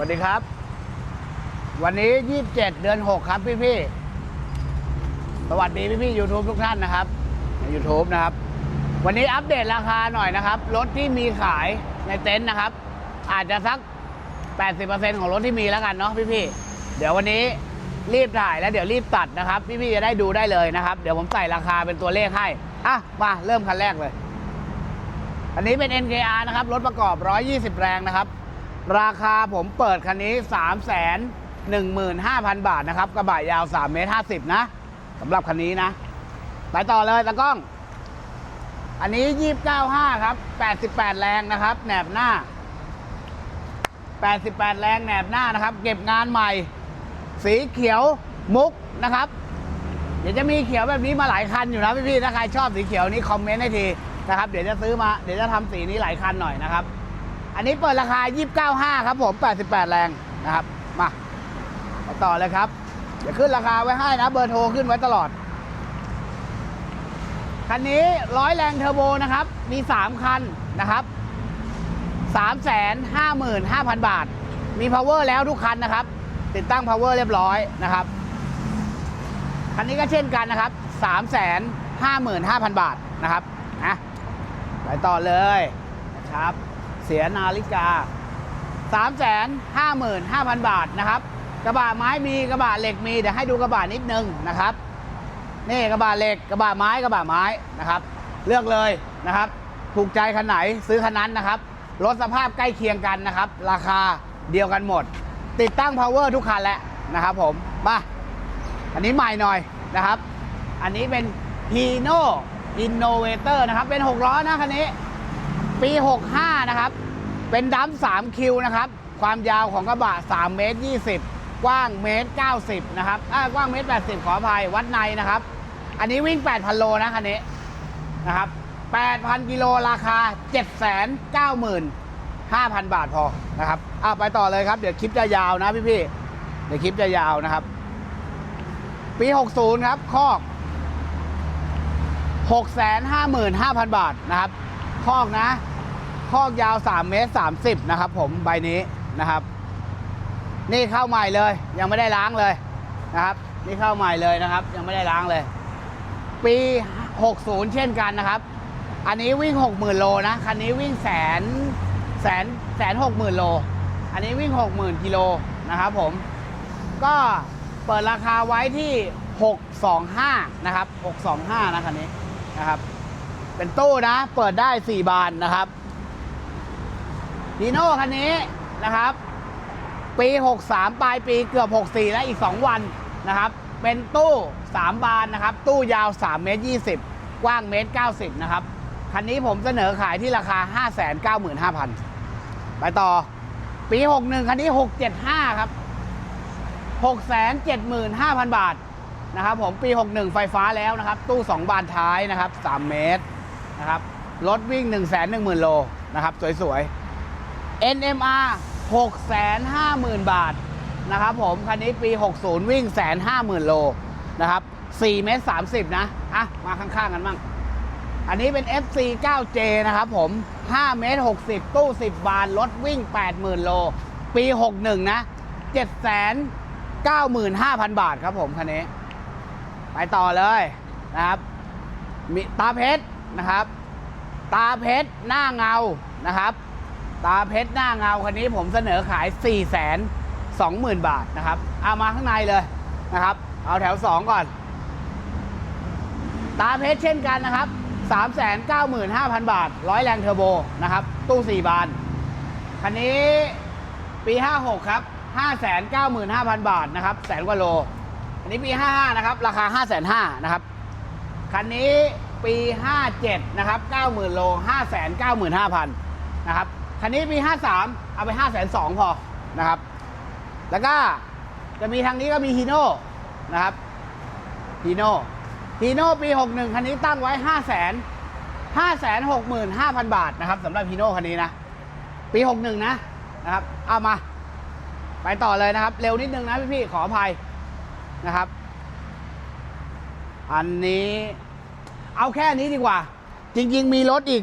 สวัสดีครับ วันนี้ 27 เดือน 6 ครับพี่พี่สวัสดีพี่พี่ยูทูบทุกท่านนะครับใน YouTube นะครับ วันนี้อัปเดตราคาหน่อยนะครับรถที่มีขายในเต็นท์นะครับ อาจจะสัก 80%ของรถที่มีแล้วกันเนาะพี่พี่เดี๋ยววันนี้รีบถ่ายแล้วเดี๋ยวรีบตัดนะครับ พี่พี่จะได้ดูได้เลยนะครับ เดี๋ยวผมใส่ราคาเป็นตัวเลขให้อะมาเริ่มคันแรกเลย อันนี้เป็น NKR นะครับรถประกอบ 120 แรงนะครับ ราคาผมเปิดคันนี้ 3 1 5 0 0 0 บาทนะครับ กระบะยาว 3 เมตร 50 นะสำหรับคันนี้นะ ไปต่อเลยตะกล้อง อันนี้ 295 ครับ 88 แรงนะครับ แหนบหน้า 88 แรงแหนบหน้านะครับ เก็บงานใหม่ สีเขียวมุกนะครับ เดี๋ยวจะมีเขียวแบบนี้มาหลายคันอยู่นะพี่ๆถ้าใครชอบสีเขียวนี้คอมเมนต์ให้ทีนะครับ เดี๋ยวจะซื้อมา เดี๋ยวจะทำสีนี้หลายคันหน่อยนะครับ อันนี้เปิดราคา 295 ครับผม 88 แรงนะครับ มาไปต่อเลยครับ เดี๋ยวขึ้นราคาไว้ให้นะ เบอร์โทรขึ้นไว้ตลอด คันนี้ร้อยแรงเทอร์โบนะครับ มี 3 คันนะครับ 355,000 บาท มี power แล้วทุกคันนะครับ ติดตั้ง power เรียบร้อยนะครับ คันนี้ก็เช่นกันนะครับ 355,000 บาทนะครับนะไปต่อเลยนะครับ เสียนาฬิกา355,000 บาทนะครับ กระบะไม้มีกระบะเหล็กมีเดี๋ยวให้ดูกระบะนิดนึงนะครับนี่กระบะเหล็กกระบะไม้กระบะไม้นะครับ เลือกเลยนะครับ ถูกใจคันไหนซื้อคันนั้นนะครับรถสภาพใกล้เคียงกันนะครับ ราคาเดียวกันหมด ติดตั้ง power ทุกคันแล้วนะครับผมมาอันนี้ใหม่หน่อยนะครับ อันนี้เป็น Hino Innovator นะครับ เป็น 6 ล้อนะคันนี้ ปี 65 นะครับ เป็นดัม3คิวนะครับ ความยาวของกระบะ3เมตร20 กว้างเมตร 90 นะครับอ่ากว้างเมตร 80 ขออภัยวัดในนะครับ อันนี้วิ่ง 8,000 โลนะคันนี้นะครับ 8,000 กิโลราคา 795,000 บาทพอนะครับอ่าไปต่อเลยครับ เดี๋ยวคลิปจะยาวนะพี่ๆเดี๋ยวคลิปจะยาวนะครับ ปี 60 ครับคอก655,000 บาทนะครับ คอกนะ คอกยาว 3 เมตร 30 นะครับผมใบนี้นะครับ นี่เข้าใหม่เลย ยังไม่ได้ล้างเลยนะครับ นี่เข้าใหม่เลยนะครับ ยังไม่ได้ล้างเลย ปี 60 เช่นกันนะครับ อันนี้วิ่ง 60,000 โลนะ คันนี้วิ่งแสนแสนแสนหกหมื่นโล อันนี้วิ่ง 60,000กิโลนะครับผม ก็เปิดราคาไว้ที่ 625 นะครับ 625 นะคันนี้นะครับ เป็นตู้นะ เปิดได้ 4 บานนะครับดีโน่คันนี้นะครับ ปี 63 ปลายปีเกือบ 64 และอีก 2 วันนะครับ เป็นตู้ 3 บานนะครับ ตู้ยาว 3 เมตร 20 กว้างเมตร 90 นะครับ คันนี้ผมเสนอขายที่ราคา 595,000 ไปต่อ ปี 61 คันนี้ 675 ครับ 675,000 บาทนะครับผมปี 61 ไฟฟ้าแล้วนะครับ ตู้ 2 บานท้ายนะครับ 3 เมตร นะครับ รถวิ่ง 110,000 โลนะครับ สวยๆ NMR 650,000 บาทนะครับผม คันนี้ปี 60 วิ่ง 150,000 โลนะครับ4เมตร30 นะ อะ มาข้างๆกันบ้างอันนี้เป็น FC 9J นะครับผม 5 เมตร 60 ตู้ 10 บาน รถวิ่ง 80,000 โล ปี 61 นะ 795,000 บาทครับผม คันนี้ ไปต่อเลยนะครับ มีตาเพชร นะครับ ตาเพชรหน้าเงานะครับ ตาเพชรหน้าเงาคันนี้ผมเสนอขาย 4 2 0 0 0 0 บาทนะครับ เอามาข้างในเลยนะครับ เอาแถว 2 ก่อน ตาเพชรเช่นกันนะครับ 395,000 บาท ร้อยแรงเทอร์โบนะครับ ตู้ 4 บาน คันนี้ปี 56 ครับ 595,000 บาทนะครับ แสนกว่าโล อันนี้ปี 55 นะครับ ราคา 5,500 นะครับ คันนี้ ปี 57 นะครับ 90,000 โล 595,000 นะครับ คันนี้ปี 53 เอาไป 502,000 พอ นะครับ แล้วก็จะมีทางนี้ก็มีฮีโน่นะครับฮีโน่ฮีโน่ปี 61 คันนี้ตั้งไว้ 5 0 0 0 0 5 6 5 0 0 0บาทนะครับสำหรับฮีโน่คันนี้นะ ปี 61 นะ นะครับ เอามา ไปต่อเลยนะครับ เร็วนิดนึงนะพี่ๆขออภัยนะครับ อันนี้ เอาแค่นี้ดีกว่า จริง ๆ มีรถอีก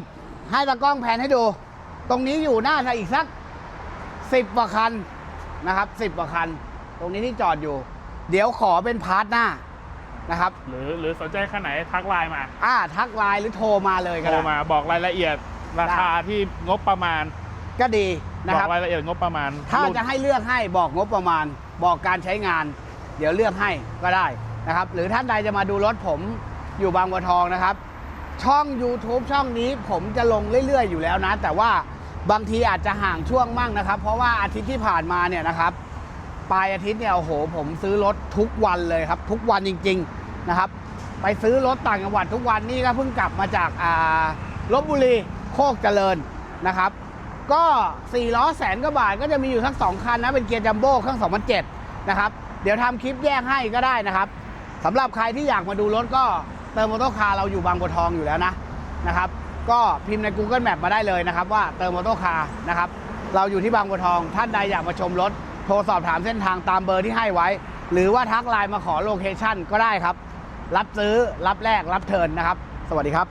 ให้ตากล้องแผนให้ดู ตรงนี้อยู่น่าจะอีกสักสิบกว่าคันนะครับสิบกว่าคัน ตรงนี้ที่จอดอยู่ เดี๋ยวขอเป็นพาร์ทหน้านะครับ หรือหรือสนใจคันไหนทักไลน์มาอ่าทักไลน์หรือโทรมาเลยก็โทรได้ มาบอกรายละเอียดราคาที่งบประมาณก็ดีนะบอครับ กรายละเอียดงบประมาณถ้ารุ่นจะให้เลือกให้บอกงบประมาณ บอกการใช้งาน เดี๋ยวเลือกให้ก็ได้นะครับ หรือท่านใดจะมาดูรถผม อยู่บางบัวทองนะครับ ช่อง YouTube ช่องนี้ผมจะลงเรื่อย ๆ อยู่แล้วนะ แต่ว่าบางทีอาจจะห่างช่วงมั่งนะครับ เพราะว่าอาทิตย์ที่ผ่านมาเนี่ยนะครับปลายอาทิตย์เนี่ยโอ้โห ผมซื้อรถทุกวันเลยครับ ทุกวันจริง ๆนะครับ ไปซื้อรถต่างจังหวัดทุกวันนี่ก็เพิ่งกลับมาจากอ่าลบบุรีโคกเจริญนะครับ ก็4ล้อแสนกว่าบาทก็จะมีอยู่ทั้ง2คันนะเป็นเกียร์จัมโบ้เครื่อง2007นะครับ เดี๋ยวทำคลิปแยกให้ก็ได้นะครับสำหรับใครที่อยากมาดูรถก็ เติมมอเตอร์คาร์เราอยู่บางบัวทองอยู่แล้วนะนะครับ ก็พิมพ์ใน Google Map มาได้เลยนะครับว่าเติมมอเตอร์คาร์นะครับ เราอยู่ที่บางบัวทอง ท่านใดอยากมาชมรถ โทรสอบถามเส้นทางตามเบอร์ที่ให้ไว้ หรือว่าทักไลน์มาขอโลเคชั่นก็ได้ครับ รับซื้อรับแลกรับเทิร์นนะครับ สวัสดีครับ